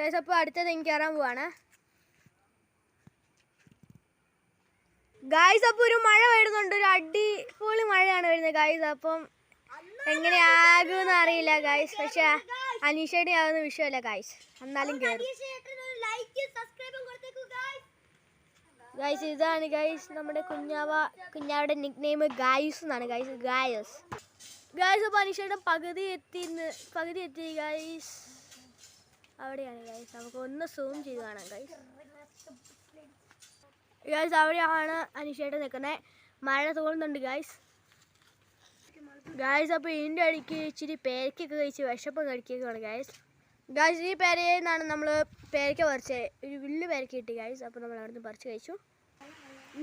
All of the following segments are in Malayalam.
ഗൈസ് അപ്പോൾ അടുത്തത് എനിക്ക് കയറാൻ പോവാണ്. ഗായ്സ് അപ്പോൾ ഒരു മഴ വരുന്നുണ്ട്. ഒരു അടിപൊളി മഴയാണ് വരുന്നത് ഗായ്സ് അപ്പം എങ്ങനെയാകുമെന്ന് അറിയില്ല ഗായ്സ് പക്ഷെ അനീഷയുടെ ആകുന്ന വിഷയമല്ല ഗായ്സ് എന്നാലും കയറും ഗായ്സ് ഇതാണ് ഗായ്സ് നമ്മുടെ കുഞ്ഞാവ കുഞ്ഞാവയുടെ നിക് നെയിം ഗായ്സ് എന്നാണ് ഗായ്സ് ഗായസ് ഗായ്സ് അപ്പോൾ അനീഷയുടെ പകുതി എത്തി പകുതി എത്തി ഗായ്സ് അവിടെയാണ് ഗൈസ് നമുക്ക് ഒന്ന് സൂം ചെയ്ത് കാണാം ഗൈസ് ഗൈസ് അവിടെയാണ് അനീഷയുടെ നിൽക്കുന്നത്. മഴ തോന്നുന്നുണ്ട് ഗൈസ് ഗായ്സ് അപ്പോൾ ഇതിന്റെ അടിക്ക് ഇച്ചിരി പേരക്കൊക്കെ കഴിച്ച് വിശപ്പം കഴിക്കുകയാണ് ഗായ്സ് ഗായ്സ് ഈ പേരയിൽ നിന്നാണ് നമ്മൾ പേരക്ക പറിച്ചത് ഒരു വില്ല് പേരക്ക കിട്ടി ഗായ്സ് അപ്പോൾ നമ്മൾ അവിടുന്ന് പറിച്ച് കഴിച്ചു.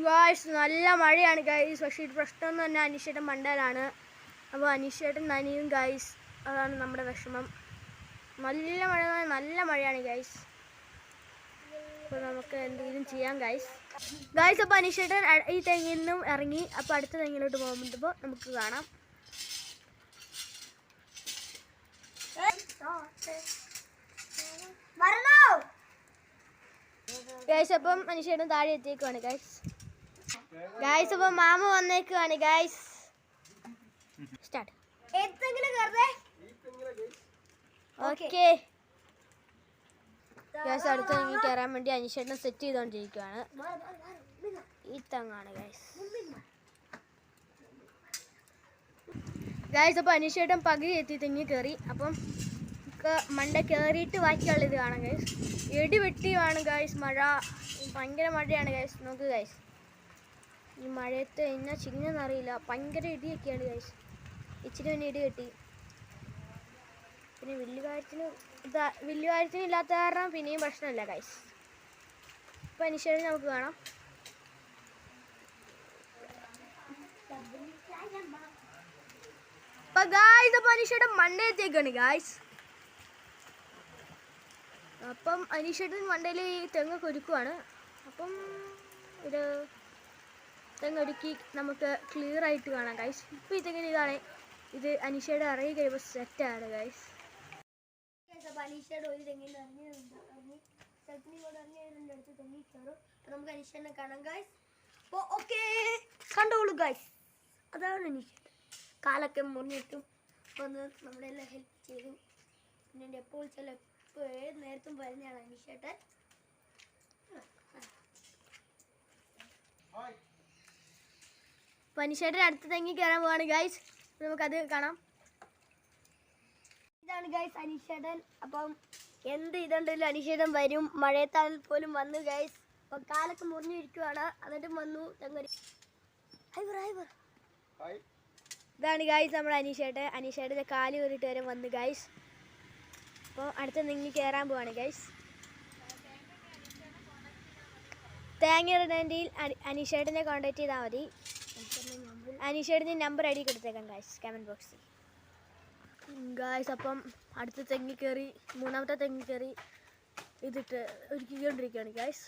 ഗായ്സ് നല്ല മഴയാണ് ഗായ്സ് പക്ഷേ ഇത് പ്രശ്നം എന്ന് പറഞ്ഞാൽ അനീഷേട്ടൻ മണ്ടയിലാണ് അപ്പോൾ അനീഷേട്ടൻ നനിയും ഗായ്സ് അതാണ് നമ്മുടെ വിഷമം. നല്ല മഴ നല്ല മഴയാണ് ഗൈസ് അപ്പോൾ നമുക്ക് എന്തെങ്കിലും ചെയ്യാം ഗൈസ് ഗൈസ് അപ്പോൾ അനീഷേട്ടൻ ഈ തെങ്ങിൽ നിന്നും ഇറങ്ങി അപ്പോൾ അടുത്ത തെങ്ങിലോട്ട് പോകുമ്പോൾ നമുക്ക് കാണാം. ഗൈസ് അപ്പം മനുഷ്യരുടെ താഴെ എത്തിയേക്കുവാണ് ഗൈസ് ഗൈസ് അപ്പം മാമ വന്നേക്കുവാണ് ഗൈസ് സ്റ്റാർട്ട് ഓക്കെ. ഗ്യാസ് അടുത്ത് തെങ്ങി കയറാൻ വേണ്ടി അനിഷേട്ടനെ സെറ്റ് ചെയ്തുകൊണ്ടിരിക്കുവാണ് ഈ തങ്ങാണ് ഗ്യാസ് ഗായ്സ് അപ്പോൾ അനിഷേട്ടൻ പകുതി എത്തി തെങ്ങി കയറി അപ്പം മണ്ട കയറിയിട്ട് ബാക്കിയുള്ളത് കാണാം ഗൈസ് എടി വെട്ടിയാണ് ഗൈസ് മഴ ഭയങ്കര മഴയാണ് ഗൈസ് നോക്ക് ഗൈസ് ഈ മഴയത്ത് എന്നാ ചിങ്ങന്നറിയില്ല. ഭയങ്കര ഇടിയൊക്കെയാണ് ഗൈസ് ഇച്ചിരി പിന്നെ ഇടി കെട്ടി പിന്നെ വലിയ കാര്യത്തിന് വലിയ കാര്യത്തിന് ഇല്ലാത്ത കാരണം പിന്നെയും പ്രശ്നമില്ല കൈസ് ഇപ്പം അനുശേഷം നമുക്ക് കാണാം. അപ്പൊ അപ്പൊ അപ്പം അനീഷേട്ടൻ മണ്ടയിൽ ഈ തെങ്ങ് ഒരുക്കുവാണ്. അപ്പം ഒരു തെങ്ങ് ഒരുക്കി നമുക്ക് ക്ലിയർ ആയിട്ട് കാണാം കൈസ് ഇപ്പൊ ഈ തെങ്ങിന് ഇതാണ്? ഇത് അനീഷയുടെ ഇറങ്ങി സെറ്റാണ് ആണ് അപ്പോൾ അനീഷയുടെ ഒരു തെങ്ങിൽ ഇറങ്ങി ഇറങ്ങി സ്ഥലത്തിന് കൂടെ ഇറങ്ങി അതിന്റെ അടുത്ത് തെങ്ങി കയറും. നമുക്ക് അനീഷനെ കാണാം ഗായ്സ് അപ്പോൾ ഓക്കെ കണ്ടോളൂ ഗായ്സ് അതാണ് അനീഷ കാലൊക്കെ മുറിഞ്ഞിട്ടും വന്ന് നമ്മുടെ എല്ലാം ഹെൽപ്പ് ചെയ്തു. പിന്നെ എപ്പോൾ ചില എപ്പോൾ ഏത് നേരത്തും വരുന്നതാണ് അനീഷേട്ടൻ. അനീഷയുടെ അടുത്ത തെങ്ങി കയറാൻ പോവാണ് ഗായ്സ് നമുക്കത് കാണാം. ഇതാണ് ഗൈസ് അനിഷേടൻ. അപ്പം എന്ത് ഇതുണ്ടല്ലോ അനിഷേടൻ വരും. മഴയത്താൽ പോലും വന്നു ഗൈസ് അപ്പം കാലൊക്കെ മുറിഞ്ഞിരിക്കുവാണ്. എന്നിട്ടും വന്നു. ഇതാണ് ഗൈസ് നമ്മുടെ അനീഷേട്ടൻ അനീഷേട്ടന്റെ കാൽ കയറിയിട്ട് വരെ വന്നു ഗൈസ് അപ്പോൾ അടുത്ത നിങ്ങൾ കയറാൻ പോവാണ് ഗൈസ് തേങ്ങ ഇടുന്നതിൽ അനീഷേട്ടനെ കോൺടാക്ട് ചെയ്താൽ മതി. അനീഷേട്ടന്റെ നമ്പർ അടി കൊടുത്തേക്കാം ഗൈസ് കമന്റ് ബോക്സിൽ ഗായ്സ് അപ്പം അടുത്ത തെങ്ങി കയറി മൂന്നാമത്തെ തെങ്ങി കയറി ഇതിട്ട് ഒരുക്കിക്കൊണ്ടിരിക്കുകയാണ് ഗായ്സ്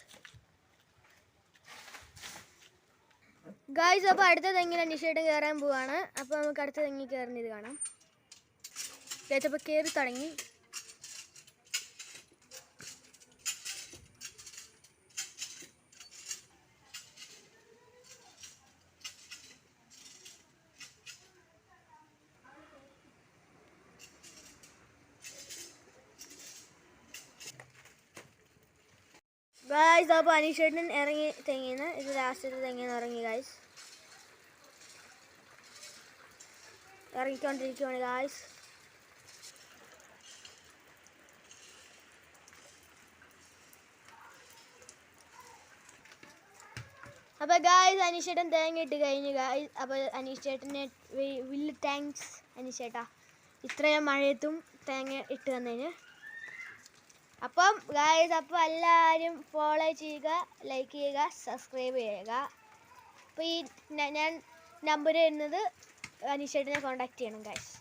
ഗായ്സ് അപ്പോൾ അടുത്ത തെങ്ങിൽ അന്വേഷിച്ചിട്ട് കയറാൻ പോവാണ്. അപ്പോൾ നമുക്ക് അടുത്ത തെങ്ങി കയറുന്ന ഇത് കാണാം. ഗായ്സ് അപ്പോൾ കയറി തുടങ്ങി. ഗായ്സ് അപ്പോൾ അനീഷേട്ടൻ ഇറങ്ങി തെങ്ങിന്ന്. ഇത് ലാസ്റ്റത്തെ തെങ്ങിന്ന് ഇറങ്ങി ഗായ്സ് ഇറങ്ങിക്കൊണ്ടിരിക്കുകയാണ് ഗായ്സ് അപ്പോൾ ഗായ്സ് അനീഷേട്ടൻ തേങ്ങ ഇട്ട് കഴിഞ്ഞു ഗായ്സ് അപ്പോൾ അനീഷേട്ടനെ വിൽ താങ്ക്സ് അനീഷേട്ടാ. ഇത്രയും മഴയത്തും തേങ്ങ ഇട്ട് തന്നതിന് അപ്പം ഗായ്സ് അപ്പോൾ എല്ലാവരും ഫോളോ ചെയ്യുക ലൈക്ക് ചെയ്യുക സബ്സ്ക്രൈബ് ചെയ്യുക. അപ്പോൾ ഈ ഞാൻ നമ്പർ തരുന്നത് അനീഷേട്ടനെ കോൺടാക്ട് ചെയ്യണം ഗായ്സ്